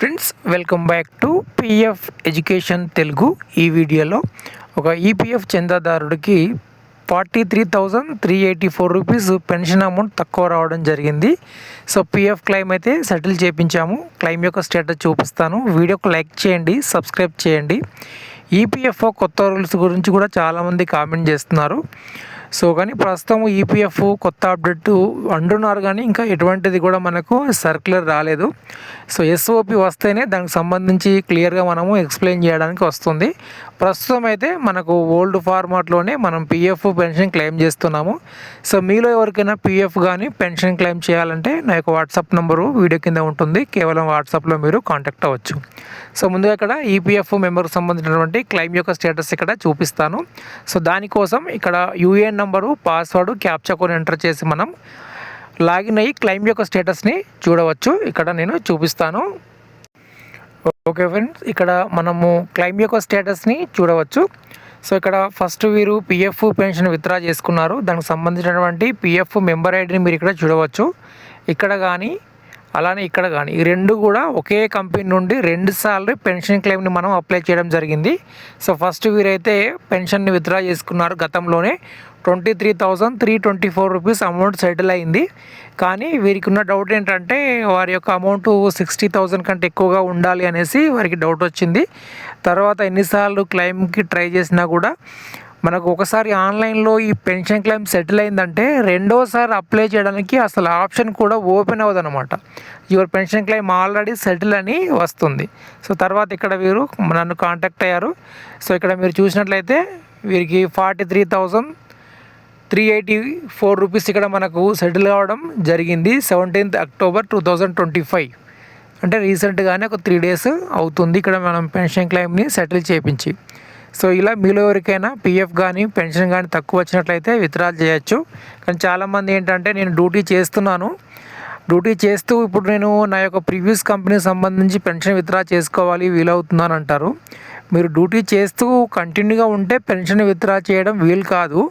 Friends welcome back to PF education Telugu ఈ వీడియోలో ఒక EPF చందాదారుడికి forty three thousand three eighty four rupees pension amount తక్కువ రావడం జరిగింది. సో పిఎఫ్ క్లెయిమ్ అయితే సెటిల్ చేయించాము క్లెయిమ్ యొక్క స్టేటస్ చూపిస్తాను. వీడియోకి లైక్ చేయండి సబ్స్క్రైబ్ చేయండి. ఈపీఎఫ్ఓ కొత్త రూల్స్ గురించి కూడా చాలామంది కామెంట్ చేస్తున్నారు. సో కానీ ప్రస్తుతం ఈపీఎఫ్ కొత్త అప్డేట్ అంటున్నారు కానీ ఇంకా ఎటువంటిది కూడా మనకు సర్క్యులర్ రాలేదు. సో ఎస్ఓపి వస్తేనే దానికి సంబంధించి క్లియర్గా మనము ఎక్స్ప్లెయిన్ చేయడానికి వస్తుంది. ప్రస్తుతం అయితే మనకు ఓల్డ్ ఫార్మాట్లోనే మనం పిఎఫ్ పెన్షన్ క్లెయిమ్ చేస్తున్నాము. సో మీలో ఎవరికైనా పిఎఫ్ కానీ పెన్షన్ క్లెయిమ్ చేయాలంటే నా యొక్క వాట్సాప్ నెంబరు వీడియో కింద ఉంటుంది. కేవలం వాట్సాప్లో మీరు కాంటాక్ట్ అవ్వచ్చు. సో ముందుగా ఇక్కడ ఈపీఎఫ్ మెంబర్కి సంబంధించినటువంటి క్లెయిమ్ యొక్క స్టేటస్ ఇక్కడ చూపిస్తాను. సో దానికోసం ఇక్కడ UAN number password captcha code enter చేసి మనం లాగిన్ అయ్యి క్లెయిమ్ యొక్క స్టేటస్ని చూడవచ్చు. ఇక్కడ నేను చూపిస్తాను. ఓకే ఫ్రెండ్స్ ఇక్కడ మనము క్లెయిమ్ యొక్క స్టేటస్ని చూడవచ్చు. సో ఇక్కడ ఫస్ట్ వీరు పిఎఫ్ పెన్షన్ విత్డ్రా చేసుకున్నారు. దానికి సంబంధించినటువంటి పిఎఫ్ మెంబర్ ఐడిని మీరు ఇక్కడ చూడవచ్చు. ఇక్కడ కానీ అలానే ఇక్కడ కానీ ఈ రెండు కూడా ఒకే కంపెనీ నుండి రెండు సార్లు పెన్షన్ క్లెయిమ్ని మనం అప్లై చేయడం జరిగింది. సో ఫస్ట్ వీరైతే పెన్షన్ని విత్డ్రా చేసుకున్నారు గతంలోనే. Twenty three thousand three twenty four rupees amount settle అయింది. కానీ వీరికి ఉన్న డౌట్ ఏంటంటే వారి యొక్క అమౌంట్ సిక్స్టీ థౌజండ్ కంటే ఎక్కువగా ఉండాలి అనేసి వారికి డౌట్ వచ్చింది. తర్వాత ఎన్నిసార్లు క్లెయిమ్కి ట్రై చేసినా కూడా మనకు ఒకసారి ఆన్లైన్లో ఈ పెన్షన్ క్లెయిమ్ సెటిల్ అయిందంటే రెండోసారి అప్లై చేయడానికి అసలు ఆప్షన్ కూడా ఓపెన్ అవ్వదు అనమాట your pension claim already settle అని వస్తుంది. సో తర్వాత ఇక్కడ వీరు నన్ను కాంటాక్ట్ అయ్యారు. సో ఇక్కడ మీరు చూసినట్లయితే వీరికి forty three thousand three eighty four rupees ఇక్కడ మనకు సెటిల్ కావడం జరిగింది seventeenth October two thousand twenty five. అంటే రీసెంట్గానే ఒక త్రీ డేస్ అవుతుంది ఇక్కడ మనం పెన్షన్ క్లెయిమ్ని సెటిల్ చేయించి సో ఇలా మీలో ఎవరికైనా పీఎఫ్ కానీ పెన్షన్ కానీ తక్కువ వచ్చినట్లయితే విత్డ్రాల్ చేయొచ్చు. కానీ చాలామంది ఏంటంటే నేను డ్యూటీ చేస్తున్నాను. డ్యూటీ చేస్తూ ఇప్పుడు నేను నా యొక్క ప్రీవియస్ కంపెనీకి సంబంధించి పెన్షన్ విత్డ్రా చేసుకోవాలి వీలవుతుందని అంటారు. మీరు డ్యూటీ చేస్తూ కంటిన్యూగా ఉంటే పెన్షన్ విత్డ్రా చేయడం వీలు కాదు.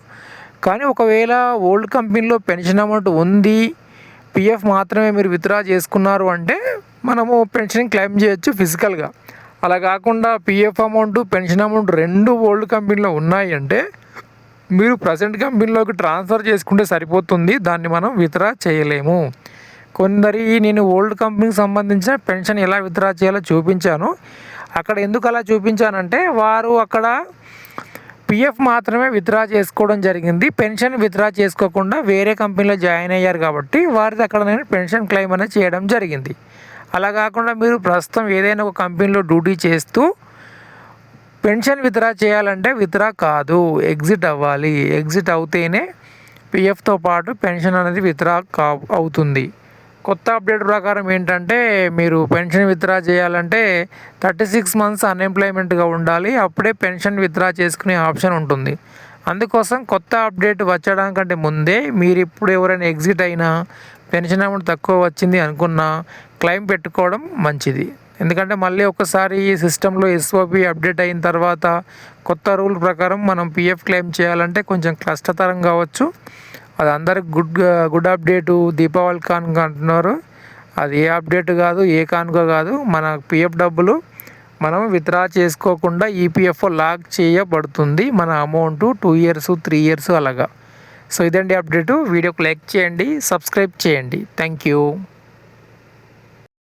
కానీ ఒకవేళ ఓల్డ్ కంపెనీలో పెన్షన్ అమౌంట్ ఉంది పిఎఫ్ మాత్రమే మీరు విత్డ్రా చేసుకున్నారు అంటే మనము పెన్షన్ క్లెయిమ్ చేయొచ్చు ఫిజికల్గా. అలా కాకుండా పిఎఫ్ అమౌంట్ పెన్షన్ అమౌంట్ రెండు ఓల్డ్ కంపెనీలో ఉన్నాయి అంటే మీరు ప్రజెంట్ కంపెనీలోకి ట్రాన్స్ఫర్ చేసుకుంటే సరిపోతుంది దాన్ని మనం విత్డ్రా చేయలేము. కొందరి నేను ఓల్డ్ కంపెనీకి సంబంధించిన పెన్షన్ ఎలా విత్డ్రా చేయాలో చూపించాను. అక్కడ ఎందుకు అలా చూపించానంటే వారు అక్కడ పిఎఫ్ మాత్రమే విత్డ్రా చేసుకోవడం జరిగింది. పెన్షన్ విత్డ్రా చేసుకోకుండా వేరే కంపెనీలో జాయిన్ అయ్యారు కాబట్టి వారిది అక్కడ నేను పెన్షన్ క్లెయిమ్ అనేది చేయడం జరిగింది. అలా కాకుండా మీరు ప్రస్తుతం ఏదైనా ఒక కంపెనీలో డ్యూటీ చేస్తూ పెన్షన్ విత్డ్రా చేయాలంటే విత్డ్రా కాదు ఎగ్జిట్ అవ్వాలి. ఎగ్జిట్ అవుతేనే పిఎఫ్తో పాటు పెన్షన్ అనేది విత్డ్రా కా అవుతుంది. కొత్త అప్డేట్ ప్రకారం ఏంటంటే మీరు పెన్షన్ విత్డ్రా చేయాలంటే థర్టీ సిక్స్ మంత్స్ అన్ఎంప్లాయ్మెంట్గా ఉండాలి. అప్పుడే పెన్షన్ విత్డ్రా చేసుకునే ఆప్షన్ ఉంటుంది. అందుకోసం కొత్త అప్డేట్ వచ్చడానికంటే ముందే మీరు ఇప్పుడు ఎవరైనా ఎగ్జిట్ అయినా పెన్షన్ అమౌంట్ తక్కువ వచ్చింది అనుకున్నా క్లెయిమ్ పెట్టుకోవడం మంచిది. ఎందుకంటే మళ్ళీ ఒకసారి ఈ సిస్టంలో ఎస్ఓపి అప్డేట్ అయిన తర్వాత కొత్త రూల్ ప్రకారం మనం పిఎఫ్ క్లెయిమ్ చేయాలంటే కొంచెం కష్టతరం కావచ్చు. అది అందరికి గుడ్ గుడ్ అప్డేటు దీపావళి కానుక అంటున్నారు. అది ఏ అప్డేట్ కాదు ఏ కానుక కాదు. మన పిఎఫ్ డబ్బులు మనం విత్డ్రా చేసుకోకుండా ఈపీఎఫ్ఓ లాక్ చేయబడుతుంది. మన amount two years three years అలాగా. సో ఇదండి అప్డేటు. వీడియోకి లైక్ చేయండి సబ్స్క్రైబ్ చేయండి. Thank you.